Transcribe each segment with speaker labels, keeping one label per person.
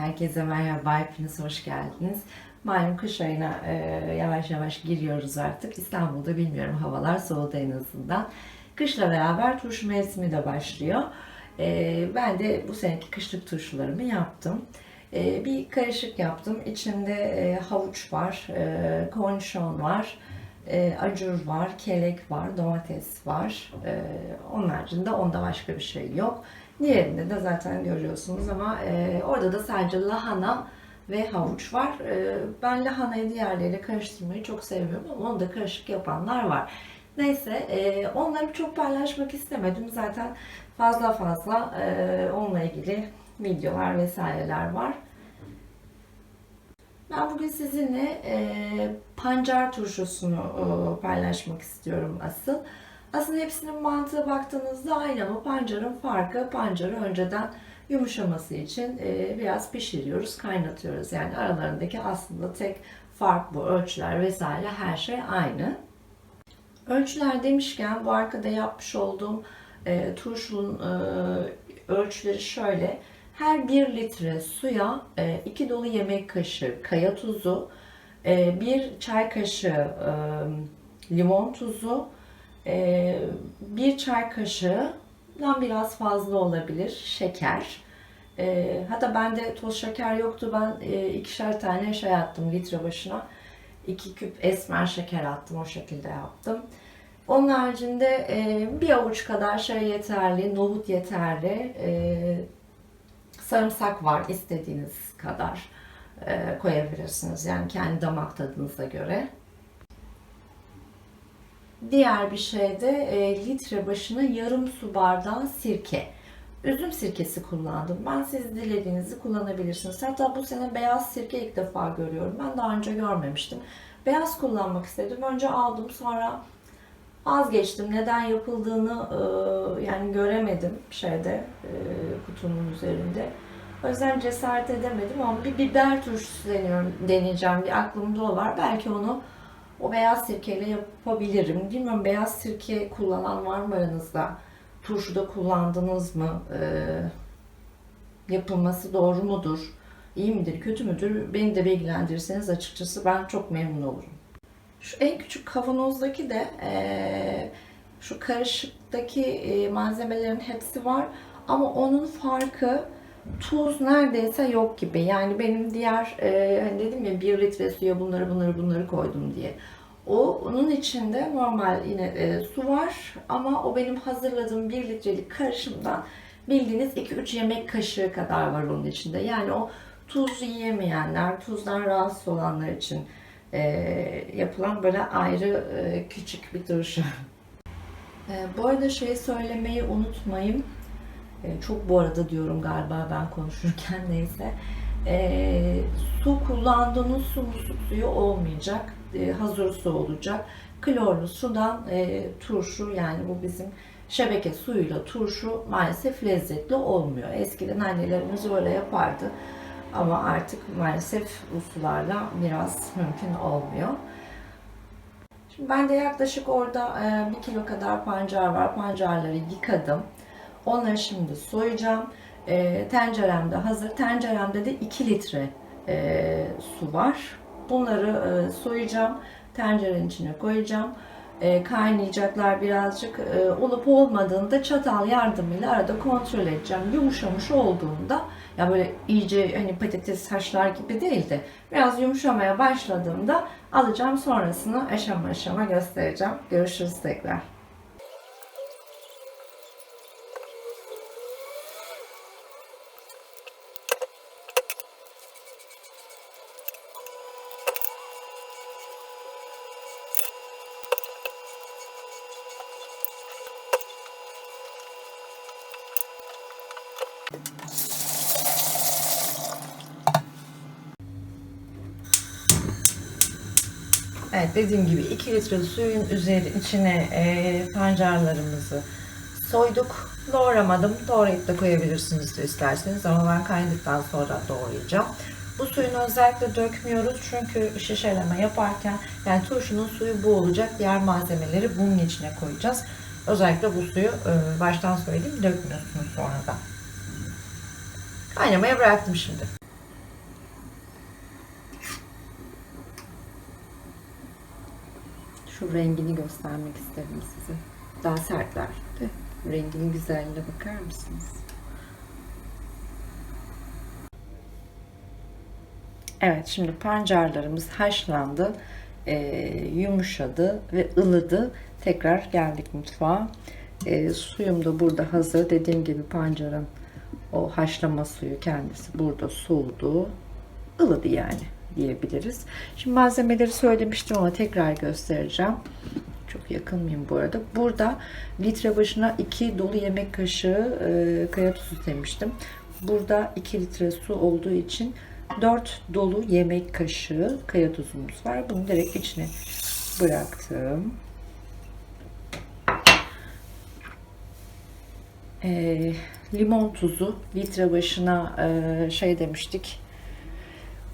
Speaker 1: Herkese merhaba, hepiniz hoş geldiniz. Malum kış ayına e, yavaş yavaş giriyoruz artık. İstanbul'da bilmiyorum havalar soğudu en azından. Kışla beraber turşu mevsimi de başlıyor. E, ben de bu seneki kışlık turşularımı yaptım. E, bir karışık yaptım. İçinde e, havuç var, e, kornişon var, e, acur var, kelek var, domates var. E, onun haricinde onda başka bir şey yok. Diğerinde de zaten görüyorsunuz ama e, orada da sadece lahana ve havuç var. E, ben lahanayı diğerleriyle karıştırmayı çok seviyorum ama onu da karışık yapanlar var. Neyse e, onları çok paylaşmak istemedim. Zaten fazla fazla e, onunla ilgili videolar vesaireler var. Ben bugün sizinle e, pancar turşusunu e, paylaşmak istiyorum asıl. Aslında hepsinin mantığı baktığınızda aynı ama pancarın farkı pancarı önceden yumuşaması için e, biraz pişiriyoruz, kaynatıyoruz. Yani aralarındaki aslında tek fark bu. Ölçüler vesaire her şey aynı. Ölçüler demişken bu arkada yapmış olduğum e, turşunun e, ölçüleri şöyle. Her 1 litre suya 2 dolu yemek kaşığı kaya tuzu, 1 çay kaşığı e, limon tuzu, e, 1 çay kaşığından biraz fazla olabilir şeker. E, hatta bende toz şeker yoktu. Ben e, ikişer tane şey attım litre başına. 2 küp esmer şeker attım. O şekilde yaptım. Onun haricinde e, bir avuç kadar şey yeterli, nohut yeterli, e, sarımsak var istediğiniz kadar koyabilirsiniz. Yani kendi damak tadınıza göre. Diğer bir şey de e, litre başına yarım su bardağı sirke. Üzüm sirkesi kullandım. Ben siz dilediğinizi kullanabilirsiniz. Hatta bu sene beyaz sirke ilk defa görüyorum. Ben daha önce görmemiştim. Beyaz kullanmak istedim. Önce aldım sonra vazgeçtim. Neden yapıldığını e, yani göremedim şeyde e, kutunun üzerinde. O yüzden cesaret edemedim ama bir biber turşusu deniyorum, deneyeceğim. Bir aklımda o var. Belki onu o beyaz sirkeyle yapabilirim. Bilmiyorum beyaz sirke kullanan var mı aranızda? Turşuda kullandınız mı? Ee, yapılması doğru mudur? İyi midir, kötü müdür? Beni de bilgilendirirseniz açıkçası ben çok memnun olurum. Şu en küçük kavanozdaki de ee, şu karışıktaki ee, malzemelerin hepsi var. Ama onun farkı tuz neredeyse yok gibi. Yani benim diğer e, hani dedim ya bir litre suya bunları bunları bunları koydum diye. O onun içinde normal yine e, su var ama o benim hazırladığım bir litrelik karışımdan bildiğiniz 2-3 yemek kaşığı kadar var onun içinde. Yani o tuz yiyemeyenler, tuzdan rahatsız olanlar için e, yapılan böyle ayrı e, küçük bir turşu. E, bu arada şey söylemeyi unutmayın. E, çok bu arada diyorum galiba ben konuşurken neyse. E, su kullandığınız su musluk suyu olmayacak. E, hazır su olacak. Klorlu sudan e, turşu yani bu bizim şebeke suyuyla turşu maalesef lezzetli olmuyor. Eskiden annelerimiz öyle yapardı. Ama artık maalesef bu sularla biraz mümkün olmuyor. Şimdi ben de yaklaşık orada e, bir kilo kadar pancar var. Pancarları yıkadım. Onları şimdi soyacağım. E, tenceremde hazır. Tenceremde de 2 litre e, su var. Bunları e, soyacağım. Tencerenin içine koyacağım. E, kaynayacaklar birazcık. E, olup olmadığında çatal yardımıyla arada kontrol edeceğim. Yumuşamış olduğunda ya böyle iyice hani patates haşlar gibi değil de biraz yumuşamaya başladığında alacağım sonrasını aşama aşama göstereceğim. Görüşürüz tekrar. Evet dediğim gibi 2 litre suyun üzeri içine e, pancarlarımızı soyduk. Doğramadım. Doğrayıp da koyabilirsiniz de isterseniz ama ben kaynadıktan sonra doğrayacağım. Bu suyunu özellikle dökmüyoruz çünkü şişeleme yaparken yani turşunun suyu bu olacak. Diğer malzemeleri bunun içine koyacağız. Özellikle bu suyu e, baştan söyleyeyim dökmüyorsunuz sonradan. Kaynamaya bıraktım şimdi. Şu rengini göstermek isterim size. Daha sertler de renginin güzelliğine bakar mısınız? Evet şimdi pancarlarımız haşlandı, e, yumuşadı ve ılıdı. Tekrar geldik mutfağa. E, suyum da burada hazır. Dediğim gibi pancarın o haşlama suyu kendisi burada soğudu. ılıdı yani diyebiliriz. Şimdi malzemeleri söylemiştim ama tekrar göstereceğim. Çok yakın mıyım bu arada? Burada litre başına 2 dolu yemek kaşığı e, kaya tuzu demiştim. Burada 2 litre su olduğu için 4 dolu yemek kaşığı kaya tuzumuz var. Bunu direkt içine bıraktım. E, limon tuzu litre başına e, şey demiştik.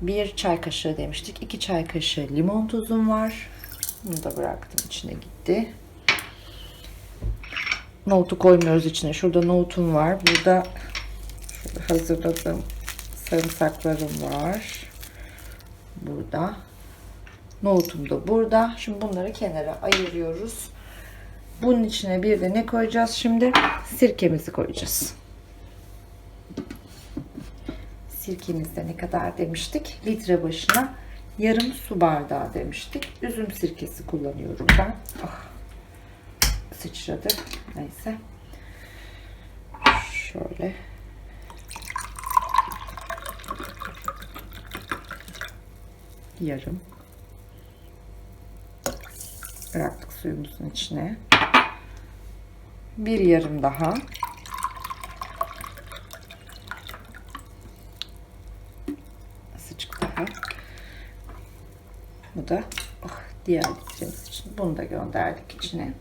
Speaker 1: Bir çay kaşığı demiştik. 2 çay kaşığı limon tuzum var. Bunu da bıraktım içine gitti. Nohutu koymuyoruz içine. Şurada nohutum var. Burada hazırladığım sarımsaklarım var. Burada. Nohutum da burada. Şimdi bunları kenara ayırıyoruz. Bunun içine bir de ne koyacağız şimdi? Sirkemizi koyacağız. Sirkemizde ne kadar demiştik? Litre başına yarım su bardağı demiştik. Üzüm sirkesi kullanıyorum ben. Ah, sıçradı. Neyse. Şöyle. Yarım. Bıraktık suyumuzun içine. Bir yarım daha. Azıcık daha. Bu da oh, diğer litremiz için. Bunu da gönderdik içine.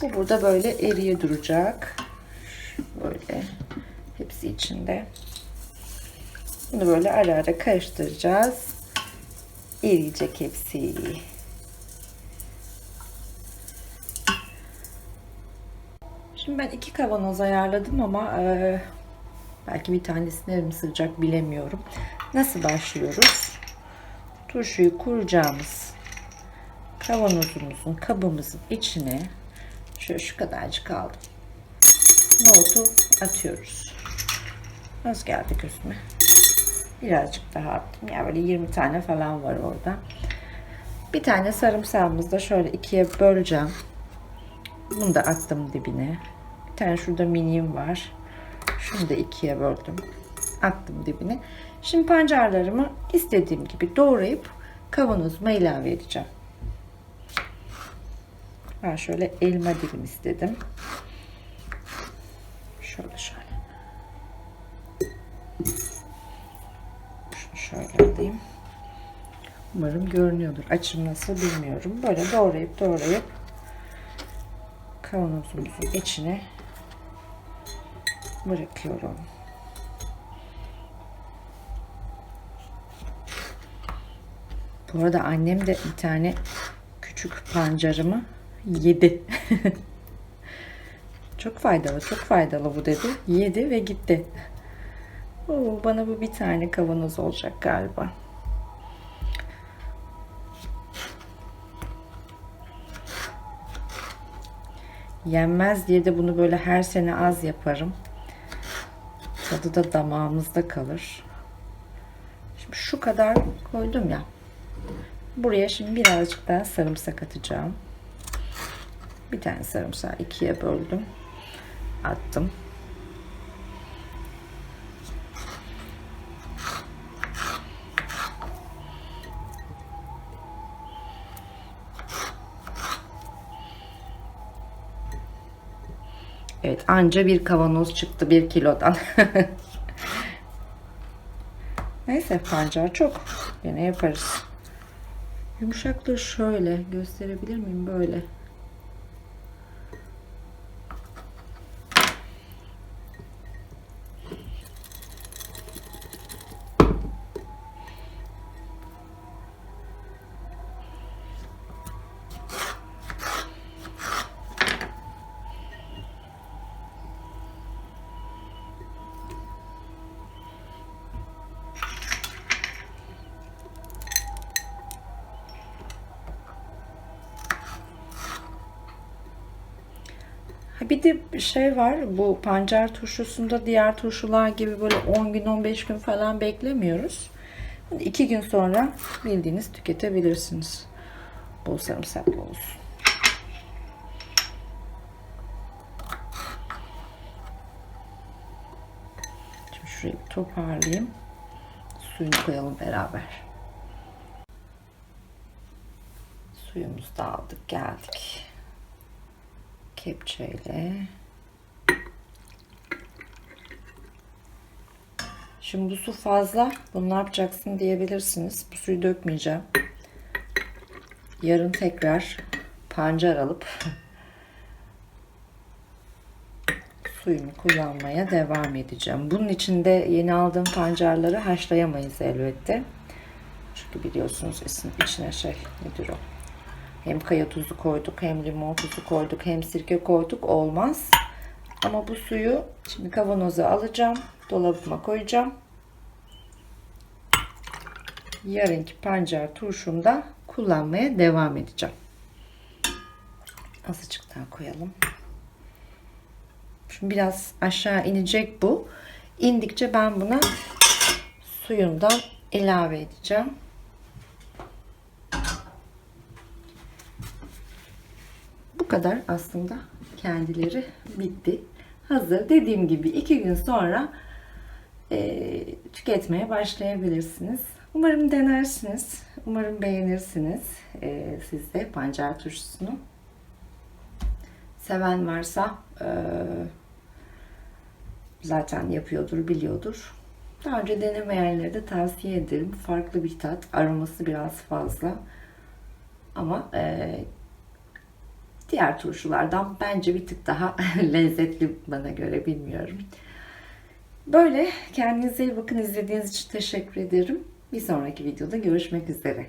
Speaker 1: Bu burada böyle eriye duracak. Böyle hepsi içinde. Bunu böyle ara ara karıştıracağız. Eriyecek hepsi. Şimdi ben iki kavanoz ayarladım ama e, belki bir tanesine mi sığacak bilemiyorum. Nasıl başlıyoruz? Turşuyu kuracağımız kavanozumuzun kabımızın içine şöyle şu kadarcık aldım. Nohutu atıyoruz. Az geldi gözüme. Birazcık daha attım. Yani böyle 20 tane falan var orada. Bir tane sarımsağımızı da şöyle ikiye böleceğim. Bunu da attım dibine. Bir tane şurada minim var. Şunu da ikiye böldüm. Attım dibine. Şimdi pancarlarımı istediğim gibi doğrayıp kavanozuma ilave edeceğim. Ben şöyle elma dilim istedim. Şöyle şöyle. Şunu şöyle alayım. Umarım görünüyordur. Açım nasıl bilmiyorum. Böyle doğrayıp doğrayıp kavanozumuzun içine bırakıyorum. Bu arada annem de bir tane küçük pancarımı yedi. çok faydalı, çok faydalı bu dedi. Yedi ve gitti. Oo, bana bu bir tane kavanoz olacak galiba. Yenmez diye de bunu böyle her sene az yaparım. Tadı da damağımızda kalır. Şimdi şu kadar koydum ya. Buraya şimdi birazcık daha sarımsak atacağım. Bir tane sarımsağı ikiye böldüm. Attım. Evet anca bir kavanoz çıktı bir kilodan. Neyse pancar çok. Yine yaparız. Yumuşaklığı şöyle gösterebilir miyim? Böyle. Bir de şey var. Bu pancar turşusunda diğer turşular gibi böyle 10 gün 15 gün falan beklemiyoruz. 2 gün sonra bildiğiniz tüketebilirsiniz. Bol sarımsaklı olsun. Şimdi şurayı toparlayayım. Suyunu koyalım beraber. Suyumuzu da aldık geldik. Kepçeyle. Şimdi bu su fazla. Bunu ne yapacaksın diyebilirsiniz. Bu suyu dökmeyeceğim. Yarın tekrar pancar alıp suyumu kullanmaya devam edeceğim. Bunun içinde yeni aldığım pancarları haşlayamayız elbette. Çünkü biliyorsunuz içine şey nedir o? Hem kaya tuzu koyduk, hem limon tuzu koyduk, hem sirke koyduk. Olmaz. Ama bu suyu şimdi kavanoza alacağım. Dolabıma koyacağım. Yarınki pancar turşumda kullanmaya devam edeceğim. Azıcık daha koyalım. Şimdi biraz aşağı inecek bu. İndikçe ben buna suyundan ilave edeceğim. Kadar aslında kendileri bitti. Hazır. Dediğim gibi iki gün sonra e, tüketmeye başlayabilirsiniz. Umarım denersiniz. Umarım beğenirsiniz. E, siz de pancar turşusunu. Seven varsa e, zaten yapıyordur, biliyordur. Daha önce denemeyenlere de tavsiye ederim. Farklı bir tat. Aroması biraz fazla. Ama e, diğer turşulardan bence bir tık daha lezzetli bana göre bilmiyorum. Böyle kendinize iyi bakın izlediğiniz için teşekkür ederim. Bir sonraki videoda görüşmek üzere.